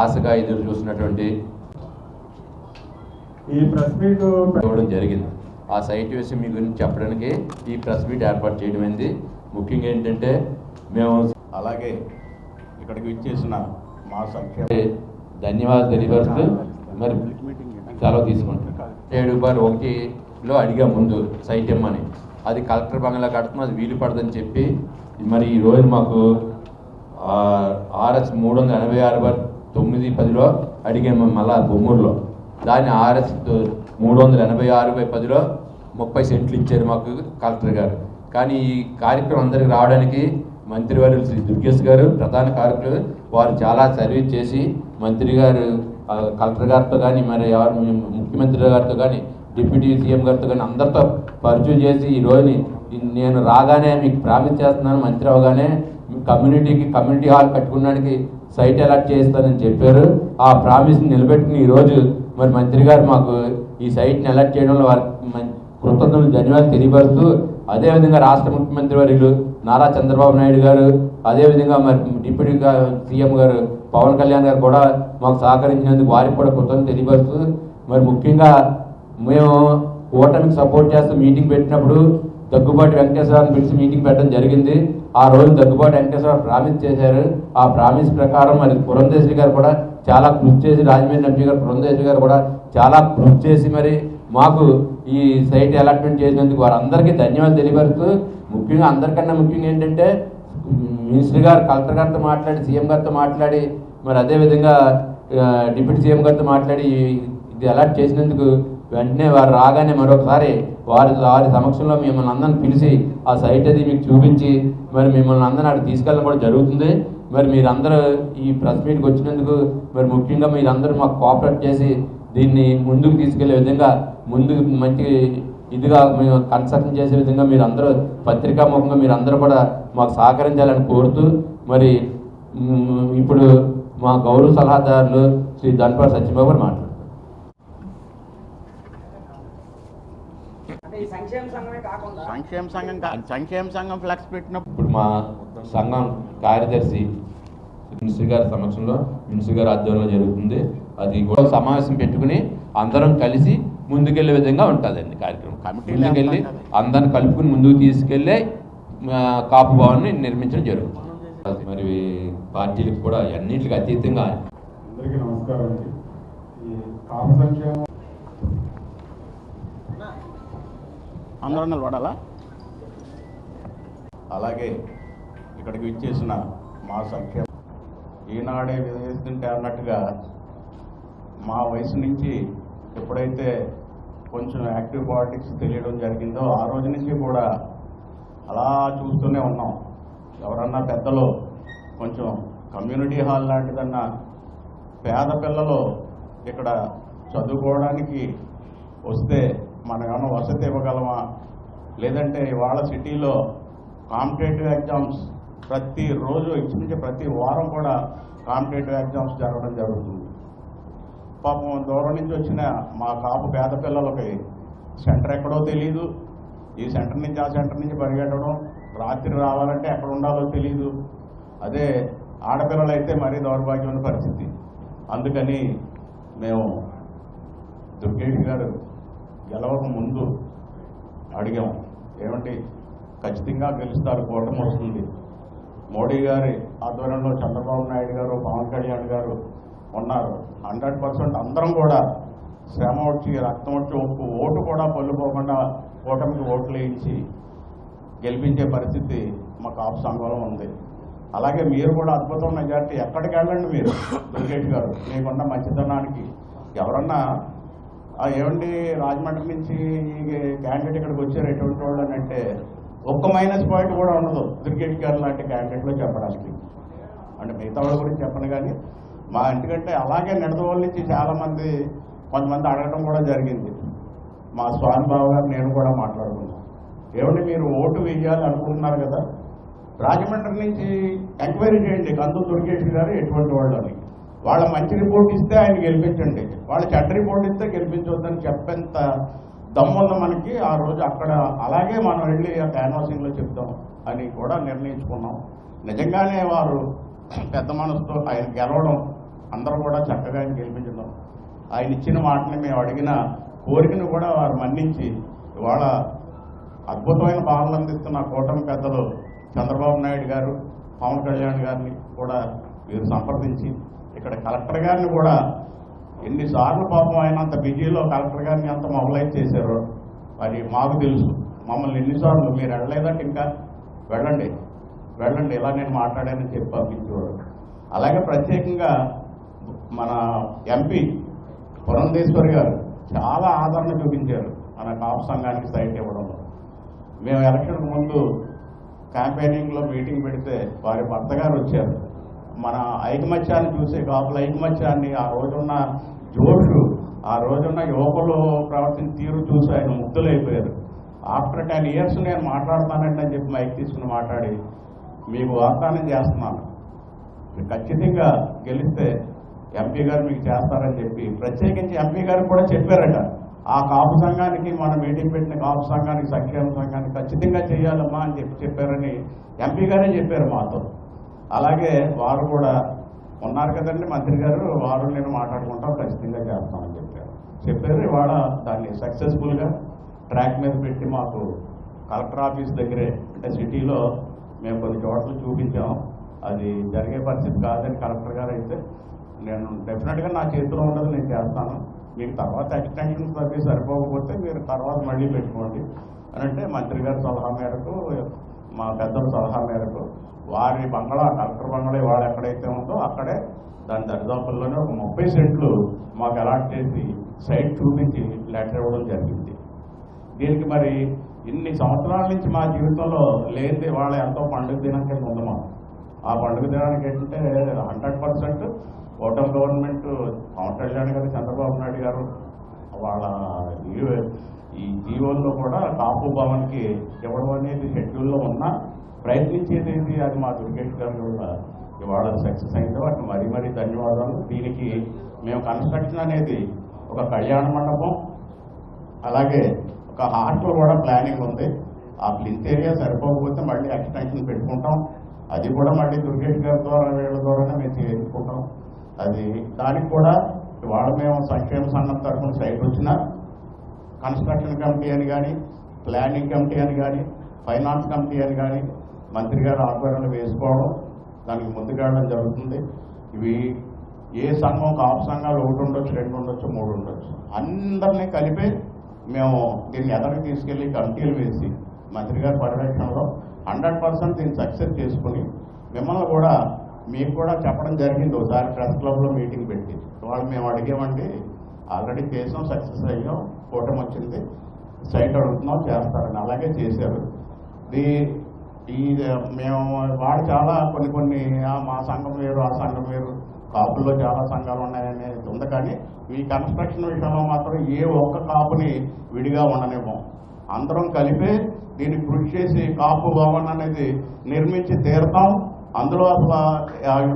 ఆశగా ఎదురు చూసినటువంటి ఈ ప్రెస్ మీట్ ఇవ్వడం జరిగింది. ఆ సైట్ విషయం మీ గురించి చెప్పడానికి ఈ ప్రెస్ మీట్ ఏర్పాటు చేయడం అయింది ముఖ్యంగా ఏంటంటే మేము అలాగే ఇక్కడికి విచ్చేసిన మా సంక్షేమ ధన్యవాదాలు తెలియపరుస్తూ మరి సెలవు తీసుకుంటాం. ఏడు బార్ ఒకటిలో అడిగా ముందు సైట్ ఇమ్మని. అది కలెక్టర్ బంగ్లా కడుతున్నాం అది వీలు పడదని చెప్పి మరి ఈ రోజు మాకు ఆర్ఎస్ మూడు వందల ఎనభై ఆరు బార్ తొమ్మిది పదిలో అడిగాము మళ్ళా బొమ్మూరులో. దాన్ని ఆర్ఎస్ మూడు వందల ఎనభై ఆరు బై పదిలో ముప్పై సెంట్లు ఇచ్చారు మాకు కలెక్టర్ గారు. కానీ ఈ కార్యక్రమం అందరికి రావడానికి మంత్రివర్యులు శ్రీ దుర్గేష్ గారు ప్రధాన కార్యకులు వారు చాలా సర్వీస్ చేసి మంత్రి గారు కలెక్టర్ గారితో కానీ మరి ఎవరు ముఖ్యమంత్రి గారితో కానీ డిప్యూటీ సీఎం గారితో కానీ అందరితో పరిచయం చేసి ఈ రోజుని నేను రాగానే మీకు ప్రామిస్ చేస్తున్నాను మంత్రి అవగానే కమ్యూనిటీకి కమ్యూనిటీ హాల్ కట్టుకోవడానికి సైట్ అలాట్ చేస్తానని చెప్పారు. ఆ ప్రామిస్ని నిలబెట్టిన ఈరోజు మరి మంత్రి గారు మాకు ఈ సైట్ని అలాట్ చేయడంలో వారికి కృతజ్ఞతలు ధన్యవాదాలు తెలియపరుస్తూ అదేవిధంగా రాష్ట్ర ముఖ్యమంత్రి వర్యులు నారా చంద్రబాబు నాయుడు గారు అదేవిధంగా మరి డిప్యూటీ సీఎం గారు పవన్ కళ్యాణ్ గారు కూడా మాకు సహకరించినందుకు వారికి కూడా కృతజ్ఞతలు తెలియపరుస్తూ మరి ముఖ్యంగా మేము ఓటమికి సపోర్ట్ చేస్తూ మీటింగ్ పెట్టినప్పుడు దగ్గుబాటి వెంకటేశ్వరరావుని పిలిచి మీటింగ్ పెట్టడం జరిగింది. ఆ రోజు దగ్గుబాటి వెంకటేశ్వరరావు ప్రామిస్ చేశారు. ఆ ప్రామిస్ ప్రకారం మరి పురంధేశ్వరి గారు కూడా చాలా కృషి చేసి రాజమండ్రి ఎంపీ గారు పురంధేశ్వరి గారు కూడా చాలా కృషి చేసి మరి మాకు ఈ సైట్ అలాట్మెంట్ చేసినందుకు వారందరికీ ధన్యవాదాలు తెలియపరుస్తూ ముఖ్యంగా అందరికన్నా ముఖ్యంగా ఏంటంటే మినిస్టర్ గారు కలెక్టర్ గారితో మాట్లాడి సీఎం గారితో మాట్లాడి మరి అదేవిధంగా డిప్యూటీ సీఎం గారితో మాట్లాడి ఇది అలాట్ చేసినందుకు వెంటనే వారు రాగానే మరొకసారి వారి వారి సమక్షంలో మిమ్మల్ని అందరిని పిలిచి ఆ సైట్ అది మీకు చూపించి మరి మిమ్మల్ని అందరిని అక్కడ తీసుకెళ్ళడం కూడా జరుగుతుంది. మరి మీరందరూ ఈ ప్రెస్ మీట్కి వచ్చినందుకు మరి ముఖ్యంగా మీరందరూ మాకు కోఆపరేట్ చేసి దీన్ని ముందుకు తీసుకెళ్ళే విధంగా ముందుకు మంచి ఇదిగా మేము కన్స్ట్రక్షన్ చేసే విధంగా మీరు అందరూ పత్రికాముఖంగా మీరు అందరూ కూడా మాకు సహకరించాలని కోరుతూ మరి ఇప్పుడు మా గౌరవ సలహాదారులు శ్రీ ధన్పాడు సత్యబాబు గారు మాట్లాడుతారు అంటే ఈ సంక్షేమ సంఘమే కాకుండా సంక్షేమ సంఘం సంక్షేమ సంఘం ఫ్లెక్స్ పెట్టినప్పుడు ఇప్పుడు మా సంఘం కార్యదర్శి మినిస్టర్ గారి సమక్షంలో మినిస్టర్ గారి ఆధ్వర్యంలో జరుగుతుంది. అది కూడా సమావేశం పెట్టుకుని అందరం కలిసి ముందుకెళ్ళే విధంగా ఉంటుందండి కార్యక్రమం. కమిటీలు ముందుకెళ్ళి వేస్తాం కదా. అందరిని కలుపుకుని ముందుకు తీసుకెళ్ళి ఆ, కాపు భవన్ని నిర్మించడం జరుగుతుంది. మరి పార్టీలకు కూడా అన్నింటికి అతీతంగా అందరికీ నమస్కారం అండి. ఈ కాపు సంక్షేమం అందరూ నిలబడాలా? అలాగే ఇక్కడికి విచ్చేసిన మా సంక్షేమ ఈనాడే విధిస్తుంటే అన్నట్టుగా మా వయసు నుంచి ఎప్పుడైతే కొంచెం యాక్టివ్ పాలిటిక్స్ తెలియడం జరిగిందో ఆ రోజు నుంచి కూడా అలా చూస్తూనే ఉన్నాం. ఎవరన్నా పెద్దలు కొంచెం కమ్యూనిటీ హాల్ లాంటిదన్నా పేద పిల్లలు ఇక్కడ చదువుకోవడానికి వస్తే మనం ఏమైనా వసతి ఇవ్వగలమా? లేదంటే ఇవాళ సిటీలో కాంపిటేటివ్ ఎగ్జామ్స్ ప్రతిరోజు ఇచ్చించే ప్రతి వారం కూడా కాంపిటేటివ్ ఎగ్జామ్స్ జరగడం జరుగుతుంది. పాపం దూరం నుంచి వచ్చిన మా కాపు పేద పిల్లలకి సెంటర్ ఎక్కడో తెలియదు ఈ సెంటర్ నుంచి ఆ సెంటర్ నుంచి పరిగెట్టడం రాత్రి రావాలంటే ఎక్కడ ఉండాలో తెలియదు అదే ఆడపిల్లలు అయితే మరీ దౌర్భాగ్యమైన పరిస్థితి. అందుకని మేము దుర్గేష్ గారు గెలవక ముందు అడిగాం ఏమంటే ఖచ్చితంగా గెలుస్తారు కూటమి వస్తుంది. మోడీ గారి ఆధ్వర్యంలో చంద్రబాబు నాయుడు గారు పవన్ కళ్యాణ్ గారు ఉన్నారు. హండ్రెడ్ పర్సెంట్ అందరం కూడా శ్రమ వచ్చి రక్తం వచ్చి ఒక్క ఓటు కూడా పొల్లుపోకుండా కూటమికి ఓట్లు వేయించి గెలిపించే పరిస్థితి మా కాపు సంఘంలో ఉంది. అలాగే మీరు కూడా అద్భుతం మెజార్టీ. ఎక్కడికి వెళ్ళండి మీరు? దుర్గేష్ గారు మీకున్న మంచితనానికి. ఎవరన్నా ఏమండి రాజమండ్రి నుంచి క్యాండిడేట్ ఇక్కడికి వచ్చారు ఎటువంటి వాళ్ళు అని అంటే ఒక్క మైనస్ పాయింట్ కూడా ఉండదు. క్రికెట్ గారు లాంటి క్యాండిడేట్లో చెప్పడానికి. అంటే మిగతా వాళ్ళ గురించి చెప్పను కానీ మా ఎందుకంటే అలాగే నిడదవోళ్ళ నుంచి చాలామంది కొంతమంది అడగడం కూడా జరిగింది. మా స్వామి బాబు గారు నేను కూడా మాట్లాడుకున్నాను ఏమండి మీరు ఓటు వేయాలి అనుకుంటున్నారు కదా? రాజమండ్రి నుంచి ఎంక్వైరీ చేయండి. కందు దుర్గేష్ గారు ఎటువంటి వాళ్ళు అని వాళ్ళ మంచి రిపోర్ట్ ఇస్తే ఆయన గెలిపించండి. వాళ్ళ చెడ్డ రిపోర్ట్ ఇస్తే గెలిపించవద్దని చెప్పేంత దమ్మున్న మనకి ఆ రోజు అక్కడ అలాగే మనం వెళ్ళి ఆ క్యాన్వాసింగ్లో చెప్తాం అని కూడా నిర్ణయించుకున్నాం. నిజంగానే వారు పెద్ద మనసుతో ఆయన గెలవడం అందరూ కూడా చక్కగా ఆయన గెలిపించడం. ఆయన ఇచ్చిన మాటని మేము అడిగిన కోరికను కూడా వారు మన్నించి ఇవాళ అద్భుతమైన పాలన అందిస్తున్న కూటమి పెద్దలు చంద్రబాబు నాయుడు గారు పవన్ కళ్యాణ్ గారిని కూడా వీరు సంప్రదించి ఇక్కడ కలెక్టర్ గారిని కూడా ఎన్నిసార్లు పాపం ఆయన అంత బిజీలో కలెక్టర్ గారిని అంత మొబలైజ్ చేశారు మరి మాకు తెలుసు. మమ్మల్ని ఎన్నిసార్లు మీరు వెళ్ళలేదంటే ఇంకా వెళ్ళండి. వెళ్ళండి ఇలా నేను మాట్లాడానని చెప్పి పంపించేవాడు. అలాగే ప్రత్యేకంగా మన ఎంపీ పురంధేశ్వరి గారు చాలా ఆదరణ చూపించారు మన కాపు సంఘానికి సైట్ ఇవ్వడంలో. మేము ఎలక్షన్ ముందు క్యాంపెయినింగ్లో మీటింగ్ పెడితే వారి భర్త గారు వచ్చారు. మన ఐకమత్యాన్ని చూసే కాపుల ఐకమత్యాన్ని ఆ రోజున్న జోషు ఆ రోజున్న యువకులు ప్రవర్తించిన తీరు చూసి ఆయన ముగ్ధులైపోయారు. ఆఫ్టర్ టెన్ ఇయర్స్ నేను మాట్లాడతానండి అని చెప్పి మైక్ తీసుకుని మాట్లాడి మీకు వాగ్దానం చేస్తున్నాను. మీరు ఖచ్చితంగా గెలిస్తే ఎంపీ గారు మీకు చేస్తారని చెప్పి ప్రత్యేకించి ఎంపీ గారు కూడా చెప్పారట. ఆ కాపు సంఘానికి మన మీటింగ్ పెట్టిన కాపు సంఘానికి సంక్షేమ సంఘానికి ఖచ్చితంగా చేయాలమ్మా అని చెప్పి చెప్పారని ఎంపీ గారే చెప్పారు మాతో. అలాగే వారు కూడా ఉన్నారు కదండి మంత్రి గారు వారు నేను మాట్లాడుకుంటాం ఖచ్చితంగా చేస్తామని చెప్పారు. చెప్పారు ఇవాళ దాన్ని సక్సెస్ఫుల్గా ట్రాక్ మీద పెట్టి మాకు కలెక్టర్ ఆఫీస్ దగ్గరే అంటే సిటీలో మేము కొన్ని చోట్ల చూపించాం. అది జరిగే పరిస్థితి కాదని కలెక్టర్ గారు అయితే నేను డెఫినెట్గా నా చేతిలో ఉండదు నేను చేస్తాను. మీకు తర్వాత ఎక్స్టెన్షన్ సర్వీస్ సరిపోకపోతే మీరు తర్వాత మళ్ళీ పెట్టుకోండి అని అంటే మంత్రి గారి సలహా మేరకు మా పెద్దల సలహా మేరకు వారి బంగళా కలెక్టర్ బంగళా వాడు ఎక్కడైతే ఉందో అక్కడే దాని దరిదాపుల్లోనే ఒక ముప్పై సెంట్లు మాకు అలాట్ చేసి సైట్ చూపించి లెటర్ ఇవ్వడం జరిగింది. దీనికి మరి ఇన్ని సంవత్సరాల నుంచి మా జీవితంలో లేనిది వాళ్ళ ఎంతో పండుగ దినం కింద ఉంది మాకు. ఆ పండుగ దినానికి ఏంటంటే హండ్రెడ్ పర్సెంట్ ఓటమి గవర్నమెంట్ పవన్ కళ్యాణ్ గారు చంద్రబాబు నాయుడు గారు వాళ్ళ ఈ జీవోల్లో కూడా కాపు భవన్కి ఇవ్వడం అనేది షెడ్యూల్లో ఉన్నా ప్రయత్నించేది ఏంటి అది మా దుర్గేష్ గారు కూడా ఇవాళ సక్సెస్ అయిందో. వాటిని మరీ మరీ ధన్యవాదాలు. దీనికి మేము కన్స్ట్రక్షన్ అనేది ఒక కళ్యాణ మండపం అలాగే ఒక హాస్టల్ కూడా ప్లానింగ్ ఉంది. ఆ ప్లింత్ ఏరియా సరిపోకపోతే మళ్ళీ ఎక్స్టెన్షన్ పెట్టుకుంటాం. అది కూడా మళ్ళీ దుర్గేష్ గారి ద్వారా వీళ్ళ ద్వారానే మేము చేయించుకుంటాం. అది దానికి కూడా ఇవాళ మేము సంక్షేమ సంఘం తరఫున సైట్ వచ్చినా కన్స్ట్రక్షన్ కమిటీ అని కానీ ప్లానింగ్ కమిటీ అని కానీ ఫైనాన్స్ కమిటీ అని కానీ మంత్రి గారు ఆధ్వర్యంలో వేసుకోవడం దానికి ముందుకెళ్ళడం జరుగుతుంది. ఇవి ఏ సంఘం కాపు సంఘాలు ఒకటి ఉండొచ్చు రెండు ఉండొచ్చు మూడు ఉండొచ్చు. అందరినీ కలిపి మేము దీన్ని ఎదరికి తీసుకెళ్ళి కమిటీలు వేసి మంత్రి గారి పర్యవేక్షణలో హండ్రెడ్ పర్సెంట్ దీన్ని సక్సెస్ చేసుకుని మిమ్మల్ని కూడా మీకు కూడా చెప్పడం జరిగింది. ఒకసారి ప్రెస్ క్లబ్లో మీటింగ్ పెట్టి. వాళ్ళు మేము అడిగామండి ఆల్రెడీ చేసాం సక్సెస్ అయ్యాం. కూటమి వచ్చింది. సైట్ అడుగుతున్నాం చేస్తారని అలాగే చేశారు. దీ ఈ మేము వాడు చాలా కొన్ని కొన్ని మా సంఘం వేరు ఆ సంఘం వేరు కాపుల్లో చాలా సంఘాలు ఉన్నాయనేది ఉంది. కానీ ఈ కన్స్ట్రక్షన్ విషయంలో మాత్రం ఏ ఒక్క కాపుని విడిగా ఉండనివ్వం. అందరం కలిపి దీన్ని కృషి చేసి కాపు భవన్ అనేది నిర్మించి తీరుతాం. అందులో అసలు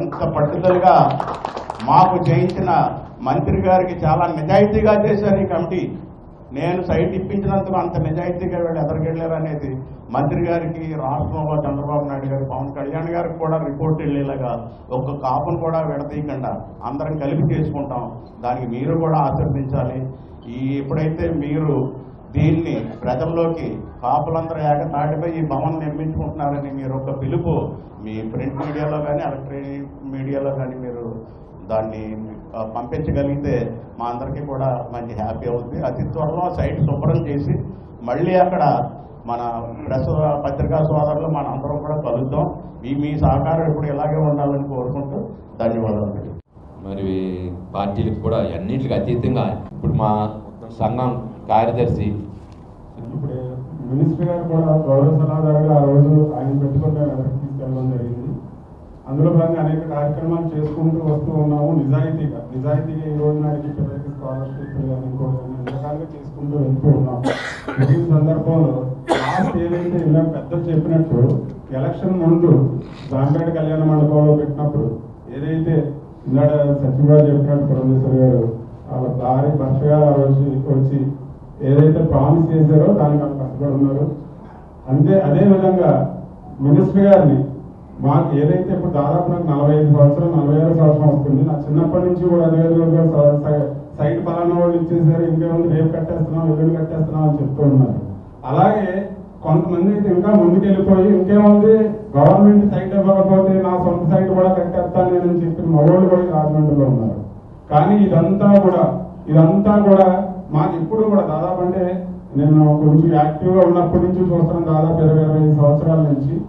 ఇంత పట్టుదలగా మాకు చేయించిన మంత్రి గారికి చాలా నిజాయితీగా చేశారు ఈ కమిటీ. నేను సైట్ ఇప్పించినందుకు అంత నిజాయితీగా వెళ్ళి ఎదరికెళ్ళారు అనేది మంత్రి గారికి రాష్ట్రంలో చంద్రబాబు నాయుడు గారు పవన్ కళ్యాణ్ గారికి కూడా రిపోర్ట్ వెళ్ళేలాగా ఒక్క కాపును కూడా విడతీయకుండా అందరం కలిపి చేసుకుంటాం. దానికి మీరు కూడా ఆశీర్దించాలి ఈ ఎప్పుడైతే మీరు దీన్ని ప్రజల్లోకి కాపులందరూ ఏకతాటిపై ఈ భవన్ నిర్మించుకుంటున్నారని మీరు ఒక పిలుపు మీ ప్రింట్ మీడియాలో కానీ ఎలక్ట్రానిక్ మీడియాలో కానీ మీరు దాన్ని పంపించగలిగితే మా అందరికీ కూడా మంచి హ్యాపీ అవుతుంది. అతి త్వరలో సైట్ శుభ్రం చేసి మళ్ళీ అక్కడ మన ప్రెస్ పత్రికా సోదరులు మన అందరం కూడా కలుద్దాం. ఈ మీ సహకారం ఇప్పుడు ఇలాగే ఉండాలని కోరుకుంటూ ధన్యవాదాలు. మరి పార్టీలకు కూడా అన్నింటికి అతీతంగా ఇప్పుడు మా సంఘం కార్యదర్శి ఇప్పుడు మినిస్టర్ గారు కూడా గౌరవ సలహాదారుగా ఆ రోజు ఆయన పెట్టుకుంటే తీసుకెళ్ళడం జరిగింది. అందులో భాగంగా అనేక కార్యక్రమాలు చేసుకుంటూ వస్తూ ఉన్నాము. నిజాయితీగా నిజాయితీగా ఈ రోజు నాటికి పిల్లలకి స్కాలర్షిప్ కానీ ఇంకోటి రకాలుగా చేసుకుంటూ వెళ్తూ ఉన్నాం ఈ సందర్భంలో లాస్ట్ ఏదైతే మేము పెద్దలు చెప్పినట్టు ఎలక్షన్ ముందు జాంపేట కళ్యాణ మండపంలో పెట్టినప్పుడు ఏదైతే ఇందాక సచిన్ గారు చెప్పినట్టు ప్రొఫెసర్ గారు వాళ్ళ భార్య భర్త వచ్చి ఆ రోజు వచ్చి ఏదైతే ప్రామిస్ చేశారో దానికి వాళ్ళు కట్టుబడి ఉన్నారు. అంతే అదే విధంగా మినిస్టర్ గారిని మాకు ఏదైతే ఇప్పుడు దాదాపు నాకు నలభై ఐదు సంవత్సరం నలభై ఆరు సంవత్సరం వస్తుంది నా చిన్నప్పటి నుంచి కూడా అదే స- సైట్ పలానా వాళ్ళు ఇచ్చేసారు. ఇంకేముంది రేపు కట్టేస్తున్నాం ఎల్లుండి కట్టేస్తున్నాం అని చెప్తూ ఉన్నారు. అలాగే కొంతమంది అయితే ఇంకా ముందుకు వెళ్ళిపోయి ఇంకేముంది? గవర్నమెంట్ సైట్ ఇవ్వకపోతే నా సొంత సైట్ కూడా కట్టేస్తాను నేను చెప్పి మగవాళ్ళు కూడా రాజమండ్రిలో ఉన్నారు. కానీ ఇదంతా కూడా ఇదంతా కూడా మాకు ఇప్పుడు కూడా దాదాపు అంటే నేను కొంచెం యాక్టివ్గా ఉన్నప్పటి నుంచి చూస్తున్నాను. దాదాపు ఇరవై ఇరవై సంవత్సరాల నుంచి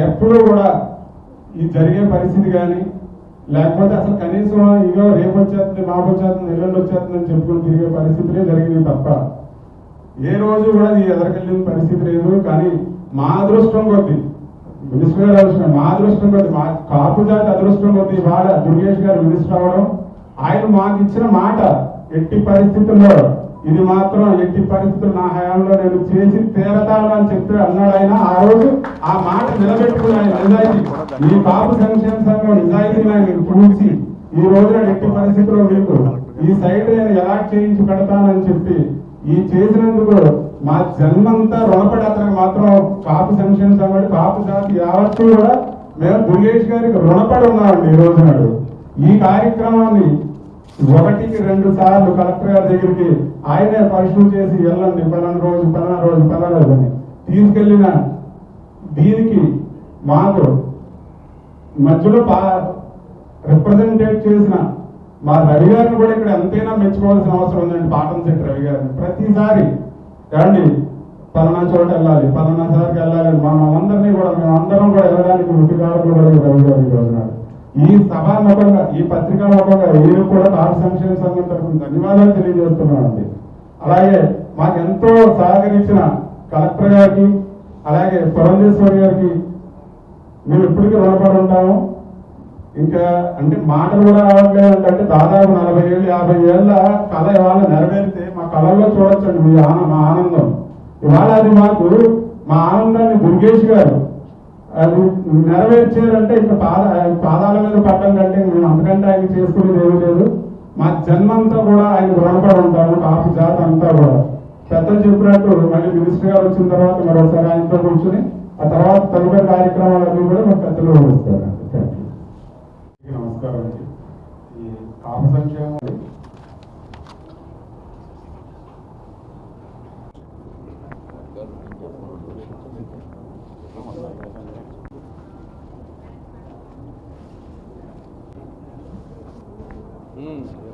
ఎప్పుడూ కూడా ఈ జరిగే పరిస్థితి కానీ లేకపోతే అసలు కనీసం ఇగో రేపు వచ్చేస్తుంది మాపు వచ్చేస్తుంది ఎల్లుండి వచ్చేస్తుంది అని చెప్పుకుని తిరిగే పరిస్థితులే జరిగింది తప్ప ఏ రోజు కూడా ఇది ఎదరకెళ్ళిన పరిస్థితి లేదు. కానీ మా అదృష్టం కొద్ది మినిస్టర్ గారు అదృష్టం మా అదృష్టం కొద్ది మా కాపు జాతి అదృష్టం కొద్ది వాడ దుర్గేష్ గారు మినిస్టర్ అవడం ఆయన మాకు ఇచ్చిన మాట ఎట్టి పరిస్థితుల్లో ఇది మాత్రం ఎట్టి పరిస్థితులు నా హయాంలో నేను చేసి తీరతాను అని చెప్పి అన్నాడు ఆయన. ఆ రోజు ఆ మాట నిలబెట్టుకుని ఆయన నిజాయితీ. ఈ బాబు సంక్షేమ సంఘం నిజాయితీని ఆయన చూసి ఈ రోజున ఎట్టి పరిస్థితుల్లో మీకు ఈ సైడ్ నేను ఎలా చేయించి పెడతానని చెప్పి ఈ చేసినందుకు మా జన్మంతా రుణపడి అతనికి మాత్రం కాపు సంక్షేమ సంఘం కాపు జాతి యావత్తు కూడా మేము దుర్గేష్ గారికి రుణపడి ఉన్నామండి ఈ రోజు నాడు. ఈ కార్యక్రమాన్ని ఒకటికి రెండు సార్లు కలెక్టర్ గారి దగ్గరికి ఆయనే పరిశీలన చేసి వెళ్ళండి పలానా రోజు పలానా రోజు పలానా రోజు తీసుకెళ్ళిన దీనికి మాకు మధ్యలో పా రిప్రజెంటేట్ చేసిన మా రవి గారిని కూడా ఇక్కడ ఎంతైనా మెచ్చుకోవాల్సిన అవసరం ఉందండి పాటం సెట్ రవి గారిని. ప్రతిసారి ఏమండి పలానా చోట వెళ్ళాలి పలానా సార్కి వెళ్ళాలి మనం అందరినీ కూడా మేము అందరం కూడా వెళ్ళడానికి ఉద్యోగాలు కూడా రవి గారు ఈ రోజున ఈ సభాముఖంగా ఈ పత్రికా ముఖంగా కూడా భారత సంక్షేమ సంఘం తరఫున ధన్యవాదాలు తెలియజేస్తున్నామండి. అలాగే మాకు ఎంతో సహకరించిన కలెక్టర్ గారికి అలాగే పురంధేశ్వరి గారికి మేము ఇప్పటికీ రుణపడి ఉంటాము. ఇంకా అంటే మాటలు కూడా రావట్లేదు అంటే దాదాపు నలభై ఏళ్ళు యాభై ఏళ్ళ కళ ఇవాళ నెరవేరితే మా కళల్లో చూడొచ్చండి మీ ఆన మా ఆనందం. ఇవాళ అది మాకు మా ఆనందాన్ని దుర్గేష్ గారు అది నెరవేర్చారంటే ఇంకా పాద పాదాల మీద పట్టడం కంటే మేము అంతకంటే ఆయన చేసుకునేది ఏమీ లేదు. మా జన్మంతా కూడా ఆయన రుణపడి ఉంటాము కాపు జాతి అంతా కూడా. పెద్దలు చెప్పినట్టు మళ్ళీ మినిస్టర్ గారు వచ్చిన తర్వాత మరోసారి ఆయనతో కూర్చుని ఆ తర్వాత తదుపరి కార్యక్రమాలన్నీ కూడా మా పెద్దలు యూ నమస్కారం అండి. ఈ కాపు సంక్షేమం 嗯。